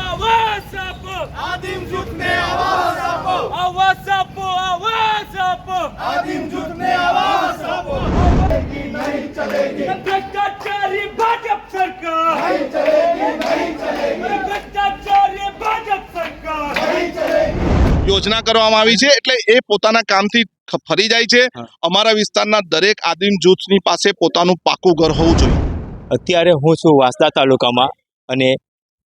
આવાજ આપો આદિમ જૂથને આવાજ આપો આવાજ યોજના કરવામાં આવી છે એટલે એ પોતાના કામથી ફરી જાય છે. અમારા વિસ્તારના દરેક આદિમ જૂથની પાસે પોતાનું પાકું ઘર હોવું જોઈએ. અત્યારે હું છું વાંસદા તાલુકામાં અને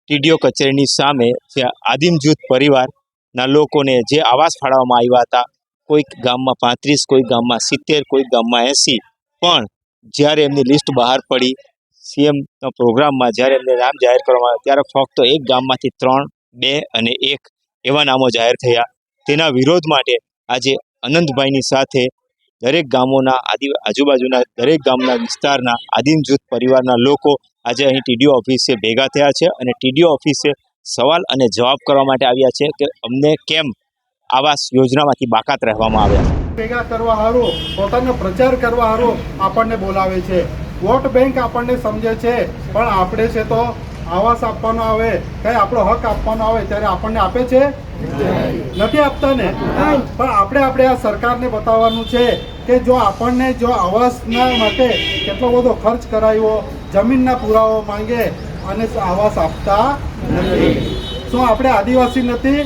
ટીડીઓ કચેરીની સામે જે આદિમ જૂથ પરિવારના લોકોને જે આવાસ ફાળવવામાં આવ્યા હતા કોઈક ગામમાં પાંત્રીસ કોઈક ગામમાં સિત્તેર કોઈક ગામમાં એંસી પણ જ્યારે એમની લિસ્ટ બહાર પડી સીએમના પ્રોગ્રામમાં જ્યારે એમને નામ જાહેર કરવામાં આવ્યા ત્યારે ફક્ત એક ગામમાંથી ત્રણ બે અને એક એવા નામો જાહેર થયા. તેના વિરોધ માટે આજે અનંતભાઈની સાથે દરેક ગામોના આદિ, આજુબાજુના દરેક ગામના વિસ્તારના આદિમ જૂથ પરિવારના લોકો આજે અહીં ટીડીઓ ઓફિસે ભેગા થયા છે અને ટીડીઓ ઓફિસે સવાલ અને જવાબ કરવા માટે આવ્યા છે કે અમને કેમ આવાસ યોજનામાંથી બાકાત રહેવામાં આવ્યા? ભેગા કરવા હારો, પોતાનો પ્રચાર કરવા હારો આપણને બોલાવે છે. વોટ બેંક આપણને સમજે છે, પણ આપણે છે તો આવાસ આપવાનો આવે, કઈ આપણો હક આપવાનો આવે ત્યારે આપણને આપે છે? નથી આપતા ને? પણ આપણે આપણે આ સરકારને બતાવવાનું છે કે જો આપણને જો આવાસના માટે કેટલો બધો ખર્ચ કરાવ્યો જમીનના પુરાવો માંગે અને આવાસ આપતા નથી. શું આપણે આદિવાસી નથી?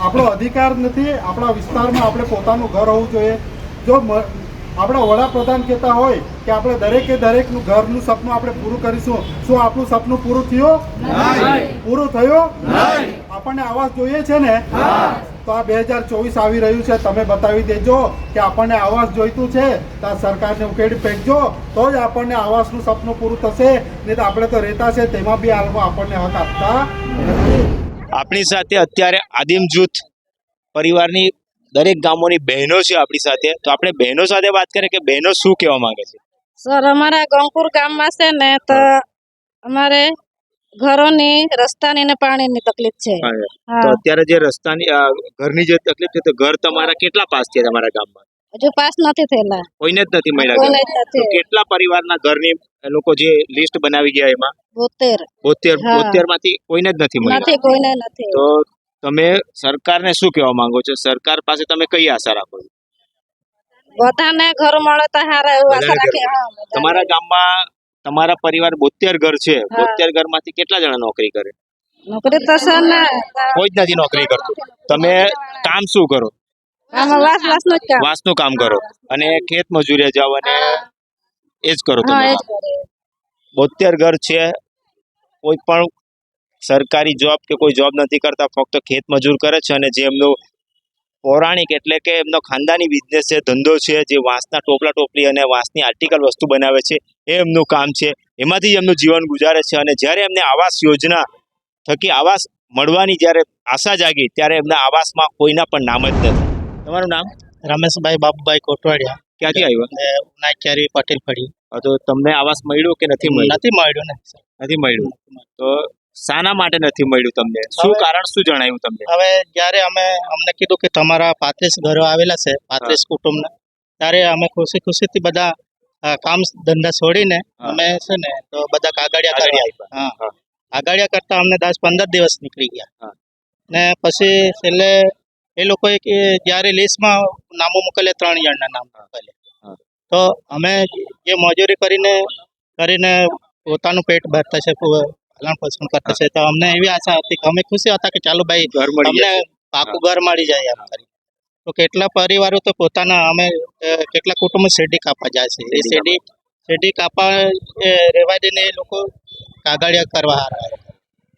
આપણો અધિકાર નથી? આપણા વિસ્તારમાં આપણે પોતાનું ઘર હોવું જોઈએ? જો આપણા વડાપ્રધાન કહેતા હોય કે આપણે દરેકે દરેકનું ઘરનું સપનું આપણે પૂરું કરીશું. શું આપણું સપનું પૂરું થયું? પૂરું થયું? આપણને આવાસ જોઈએ છે ને? તો આ બે હજાર ચોવીસ આવી રહ્યું છે. તમે બતાવી દેજો કે આપણને આવાસ જોઈતું છે તો આ સરકારને ઉકેડી ફેંકજો. તો જ આપણને આવાસનું સપનું પૂરું થશે. નહીં તો આપણે તો રહેતા છે. તેમાં બી આ લોકો આપણને હક આપતા આપણી સાથે અત્યારે આદિમ જૂથ પરિવારની દરેક ગામોની બહેનો છે આપણી સાથે. તો આપણે બહેનો સાથે વાત કરીએ કે બહેનો શું કહેવા માંગે છે? સર અમારા ગંગપુર ગામમાં છે ને તો અમારે ઘરોની રસ્તાની ને પાણીની તકલીફ છે. તો અત્યારે જે રસ્તાની ઘરની જે તકલીફ છે તો ઘર તમારા કેટલા પાસ છે તમારા ગામમાં? હજુ પાસ નથી થયેલા. કોઈને જ નથી મળ્યા કેટલા પરિવારના ઘરની લોકો જે લિસ્ટ બનાવી ગયા એમાં? બોતેર. બોતેર બોતેરમાંથી કોઈને જ નથી મળ્યા. કોઈને નથી. તો તમે સરકારને શું કહેવા માંગો છો? સરકાર પાસે તમે કઈ આશા રાખો છો? બધાને ઘર મળે તો હારા એવું આશા રાખીએ. તમારા ગામમાં તમારા પરિવાર બોતેર ઘર છે. બોતેર ઘરમાંથી કેટલા જણા નોકરી કરે? નોકરી તો છે ને કોઈ જ નથી નોકરી કરતું. તમે કામ શું કરો? આમાં વાસ વાસનું જ કામ. કરો. અને ખેત મજૂરીએ જાઓ અને એ જ કરો તમે. બોતેર ઘર છે. કોઈ પણ સરકારી જોબ કે કોઈ જોબ નથી કરતા ફક્ત ખેત મજૂર કરે છે અને જે એમનું પૌરાણિક એટલે કે એમનો ખાનદાની બિઝનેસ છે ધંધો છે જે વાંસના ટોપલા ટોપલી અને વાંસની આર્ટિકલ વસ્તુ બનાવે છે એ એમનું કામ છે. એમાંથી એમનું જીવન ગુજારે છે અને જ્યારે એમને આવાસ યોજના થકી આવાસ મળવાની જ્યારે આશા જાગી ત્યારે એમના આવાસમાં કોઈના પણ નામ જ નથી. તમારું નામ? રમેશભાઈ બાબુભાઈ કોટવાડિયા. ક્યાંથી આવ્યો? ઉનાચારી પટેલ ફળી તો તમને આવાસ મળ્યું કે નથી મળ્યો? નથી મળ્યું ને નથી મળ્યું. તો શાના માટે નથી મળ્યું તમને? શું કારણ શું જણાયું તમને? હવે જ્યારે અમે અમને કીધું કે તમારા પાંત્રીસ ઘરો આવેલા છે પાંત્રીસ કુટુંબના ત્યારે અમે ખુશી ખુશીથી બધા કામ ધંધા છોડીને અમે છે ને તો બધા કાગળિયા હા. હા. કાગળિયા કરતા અમને દસ પંદર દિવસ નીકળી ગયા. ને પછી છેલ્લે એ લોકોએ કે જ્યારે લિસ્ટમાં નામો મોકલે ત્રણ જણના નામ મોકલે તો અમે જે મજૂરી કરીને કરીને પોતાનું પેટ ભરતા છે પાલન પોષણ કરતા છે. તો અમને એવી આશા હતી કે અમે ખુશી હતા કે ચાલો ભાઈ ઘર મળી અમને પાકું ઘર મળી જાય એમ કરી તો કેટલા પરિવારો તો પોતાના અમે કેટલા કુટુંબ શેરડી કાપવા જાય છે. એ શેરડી શેરડી કાપવા. રેવા રહેવા દઈને એ લોકો કાગળિયા કરવા હારા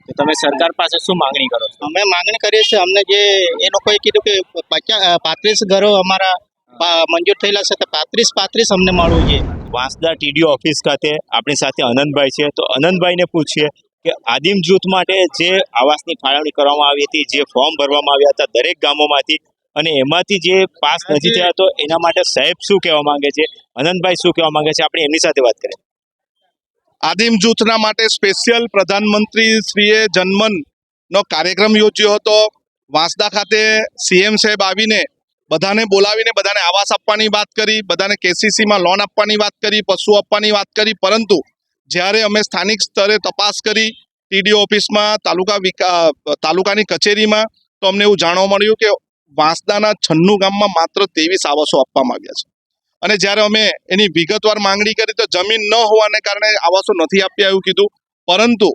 તો તમે સરકાર પાસે શું માંગણી કરો છો? અમે માંગણી કરીએ છીએ અમને જે એ લોકોએ કીધું કે પચાસ પાંત્રીસ ઘરો અમારા મંજૂર થયેલા છે તો પાંત્રીસ પાંત્રીસ અમને મળવું જોઈએ. વાંસદા ટીડીઓ ઓફિસ ખાતે આપણી સાથે અનંતભાઈ છે. તો અનંતભાઈને પૂછીએ કે આદિમ જૂથ માટે જે આવાસની ફાળવણી કરવામાં આવી હતી જે ફોર્મ ભરવામાં આવ્યા હતા દરેક ગામોમાંથી અને એમાંથી જે પાસ નથી થયા તો એના માટે સાહેબ શું કહેવા માંગે છે અનંતભાઈ શું કહેવા માંગે છે આપણે એમની સાથે વાત કરીએ. આદિમ જૂથના માટે સ્પેશિયલ પ્રધાનમંત્રી શ્રીએ જનમન નો કાર્યક્રમ યોજ્યો હતો. વાંસદા ખાતે સીએમ સાહેબ આવીને બધાને બોલાવીને બધાને આવાસ આપવાની વાત કરી બધાને કેસીસીમાં લોન આપવાની વાત કરી પશુ આપવાની વાત કરી પરંતુ જ્યારે અમે સ્થાનિક સ્તરે તપાસ કરી ટીડીઓ ઓફિસમાં, તાલુકા તાલુકાની કચેરીમાં, તો અમને એવું જાણવા મળ્યું કે વાંસદાના છન્નું ગામમાં માત્ર ત્રેવીસ આવાસો આપવામાં આવ્યા છે. અને જ્યારે અમે એની વિગતવાર માંગણી કરી તો જમીન ન હોવાને કારણે આવાસો નથી આપ્યા એવું કીધું. પરંતુ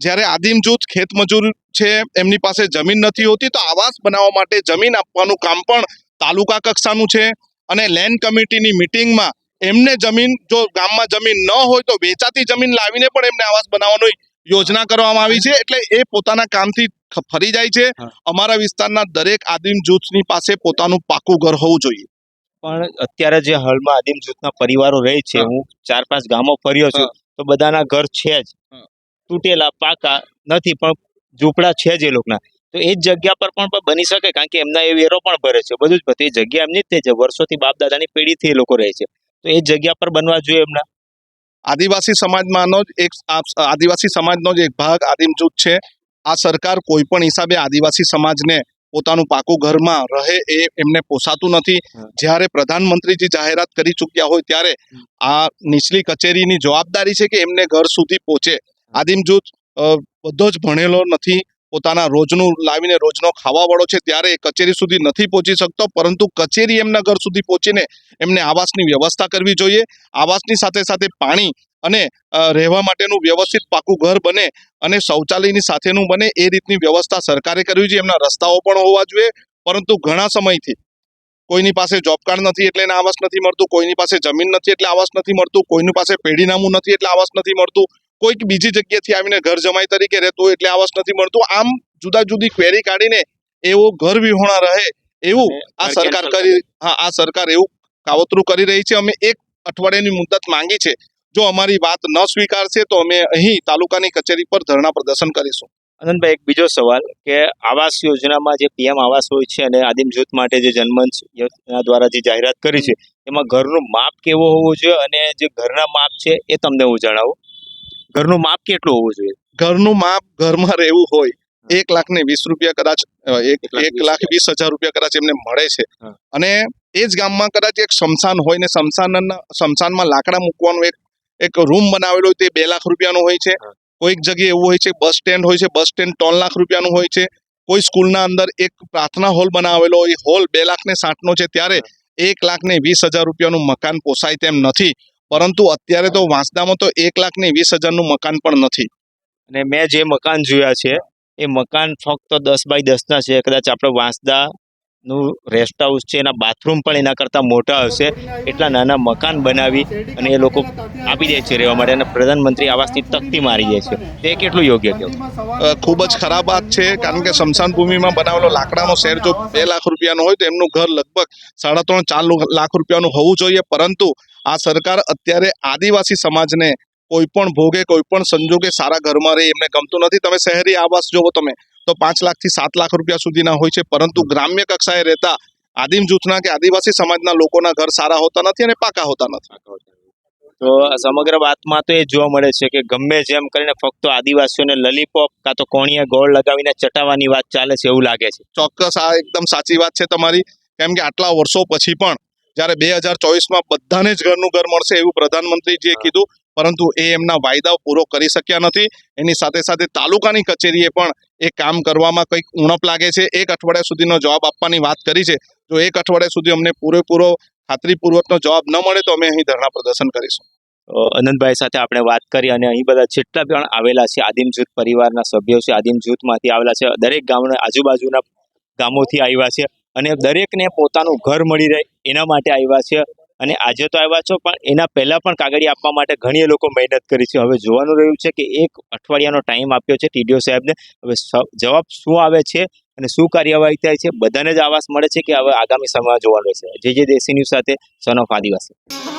જ્યારે આદિમ જૂથ ખેતમજૂર છે, એમની પાસે જમીન નથી હોતી, તો આવાસ બનાવવા માટે જમીન આપવાનું કામ પણ તાલુકા કક્ષાનું છે. અને લેન્ડ કમિટીની મિટિંગમાં એમને જમીન જો ગામમાં જમીન ન હોય તો વેચાતી જમીન લાવીને પણ એમને આવાસ બનાવવાની યોજના કરવામાં આવી છે. એટલે એ પોતાના કામથી ફરી જાય છે. અમારા વિસ્તારના દરેક આદિમ જૂથની પાસે પોતાનું પાકું ઘર હોવું જોઈએ. પણ અત્યારે જે હાલમાં આદિમ જૂથના પરિવારો રહે છે હું. ચાર પાંચ ગામો ફર્યો છું તો બધાના ઘર છે જ. તૂટેલા પાકા નથી પણ ઝૂંપડા છે જ એ લોકોના. તો એ જ જગ્યા પર પણ બની શકે કારણ કે એમના એ વેરો પણ ભરે છે. બધું જ બધું એ જગ્યા એમની જ તે છે. વર્ષોથી બાપ દાદાની પેઢીથી એ લોકો રહે છે. તો એ જગ્યા પર બનવા જોઈએ એમના. આદિવાસી સમાજમાંનો જ એક આદિવાસી સમાજનો જ એક ભાગ આદિમ જૂથ છે. આ સરકાર કોઈ પણ હિસાબે આદિવાસી સમાજને પોતાનું પાકું ઘરમાં રહે એ એમને પોસાતું નથી. જ્યારે પ્રધાનમંત્રીજી જાહેરાત કરી ચૂક્યા હોય ત્યારે આ નીચલી કચેરીની જવાબદારી છે કે એમને ઘર સુધી પહોંચે. આદિમ જૂથ બધો જ ભણેલો નથી. પોતાના રોજનું લાવીને રોજનો ખાવા વાળો છે ત્યારે કચેરી સુધી નથી પહોંચી શકતો, પરંતુ કચેરી એમના ઘર સુધી પહોંચીને એમને આવાસની વ્યવસ્થા કરવી જોઈએ. આવાસની સાથે સાથે પાણી અને રહેવા માટેનું વ્યવસ્થિત પાકું ઘર બને અને શૌચાલયની સાથેનું બને એ રીતની વ્યવસ્થા સરકારે કરવી જોઈએ. એમના રસ્તાઓ પણ હોવા જોઈએ, પરંતુ ઘણા સમયથી કોઈની પાસે જોબ કાર્ડ નથી એટલે એને આવાસ નથી મળતું, કોઈની પાસે જમીન નથી એટલે આવાસ નથી મળતું, કોઈની પાસે પેઢીનામું નથી એટલે આવાસ નથી મળતું કોઈક બીજી જગ્યાએથી આવીને ઘર જમાઈ તરીકે રહેતું હોય એટલે આવાસ નથી મળતું. આમ જુદા જુદી ક્વેરી કાઢીને એવો ઘર વિહોણા રહે એવું આ સરકાર કરી હા આ સરકાર એવું કાવતરું કરી રહી છે. અમે એક અઠવાડિયાની મુદત માંગી છે. જો અમારી વાત ન સ્વીકારશે તો અમે અહીં તાલુકાની કચેરી પર ધરણા પ્રદર્શન કરીશું. આનંદભાઈ એક બીજો સવાલ કે આવાસ યોજનામાં જે પીએમ આવાસ હોય છે અને આદિમ જૂથ માટે જે જનમંચ યોજના દ્વારા જે જાહેરાત કરી છે એમાં ઘરનું માપ કેવો હોવું જોઈએ અને જે ઘરના માપ છે એ તમને હું જણાવું. ઘરનું માપ કેટલું હોવું જોઈએ? ઘરનું માપ ઘરમાં રહેવું હોય એક લાખ ને વીસ રૂપિયા કદાચ એક લાખ વીસ. હજાર રૂપિયા કદાચ એમને મળે છે. અને એ જ ગામમાં કદાચ એક શમશાન હોય ને શમશાન શમશાનમાં લાકડા મૂકવાનું એક એક રૂમ બનાવેલો હોય તે બે લાખ રૂપિયાનો હોય છે. કોઈક જગ્યાએ એવું હોય છે બસ સ્ટેન્ડ હોય છે બસ સ્ટેન્ડ ત્રણ લાખ રૂપિયાનું હોય છે. કોઈ સ્કૂલના અંદર એક પ્રાર્થના હોલ બનાવેલો હોય હોલ બે લાખ ને સાઠનો છે ત્યારે એક લાખ ને વીસ હજાર રૂપિયાનું મકાન પોસાય તેમ નથી. પરંતુ અત્યારે તો વાંસદામાં તો એક લાખ ને વીસ હજારનું મકાન પણ નથી. અને મેં જે મકાન જોયા છે, એ મકાન ફક્ત દસ બાય દસના છે. કદાચ આપણે વાંસદા નું રેસ્ટ હાઉસ છે, એના બાથરૂમ પણ એના કરતાં મોટા હશે. એટલા નાના મકાન બનાવી અને એ લોકો આપી દે છે રહેવા માટે અને પ્રધાનમંત્રી આવાસની તકતી મારી જાય છે. તે કેટલું યોગ્ય કહેવું ખૂબ જ ખરાબ વાત છે, કારણ કે સ્મશાન ભૂમિમાં બનાવેલો લાકડાનો શેર જો બે લાખ રૂપિયાનો હોય તો એમનું ઘર લગભગ સાડા ત્રણ ચાર લાખ રૂપિયાનું હોવું જોઈએ, પરંતુ આ સરકાર અત્યારે આદિવાસી સમાજને કોઈ પણ ભોગે, કોઈ પણ સંજોગે સારા ઘરમાં રહે એમને ગમતું નથી. તમે શહેરી આવાસ જોવો તમે તો પાંચ લાખથી સાત લાખ રૂપિયા સુધીના હોય છે. પરંતુ ગ્રામ્ય કક્ષાએ રહેતા આદિમ જૂથના કે આદિવાસી સમાજના લોકોના ઘર સારા હોતા નથી અને પાકા હોતા નથી. તો સમગ્ર વાતમાં તો એ જોવા મળે છે કે ગમે જેમ કરીને ફક્ત આદિવાસીઓને લલીપોપ કાં તો કોણીએ ગોળ લગાવીને ચટાવવાની વાત ચાલે છે એવું લાગે છે. ચોક્કસ આ એકદમ સાચી વાત છે તમારી. કેમ કે આટલા વર્ષો પછી પણ જ્યારે બે હજાર ચોવીસમાં બધાને જ ઘરનું ઘર મળશે એવું પ્રધાનમંત્રીજીએ. કીધું પરંતુ એ એમના વાયદાઓ પૂરો કરી શક્યા નથી. એની સાથે સાથે તાલુકાની કચેરીએ પણ એ કામ કરવામાં કંઈક ઉણપ લાગે છે. એક અઠવાડિયા સુધીનો જવાબ આપવાની વાત કરી છે. જો એક અઠવાડિયા સુધી અમને પૂરેપૂરો ખાતરીપૂર્વકનો જવાબ ન મળે તો અમે અહીં ધરણા પ્રદર્શન કરીશું. અનંતભાઈ સાથે આપણે વાત કરી અને અહીં બધા જેટલા પણ આવેલા છે, આદિમ જૂથ પરિવારના સભ્યો છે, આદિમ જૂથમાંથી આવેલા છે, દરેક ગામના આજુબાજુના ગામોથી આવ્યા છે અને દરેકને પોતાનું ઘર મળી રહે એના માટે આવ્યા છે. અને આજે તો આવ્યા છો, પણ એના પહેલા પણ કાગળિયા આપવા માટે ઘણી લોકો મહેનત કરી છે. હવે જોવાનું રહ્યું છે કે એક અઠવાડિયાનો ટાઈમ આપ્યો છે ટીડીઓ સાહેબને. હવે જવાબ શું આવે છે અને શું કાર્યવાહી થાય છે, બધાને જ આવાસ મળે છે કે હવે આગામી સમયમાં જોવાનું છે. જે જે દેશી ન્યૂઝ સાથે, સન ઓફ આદિવાસી.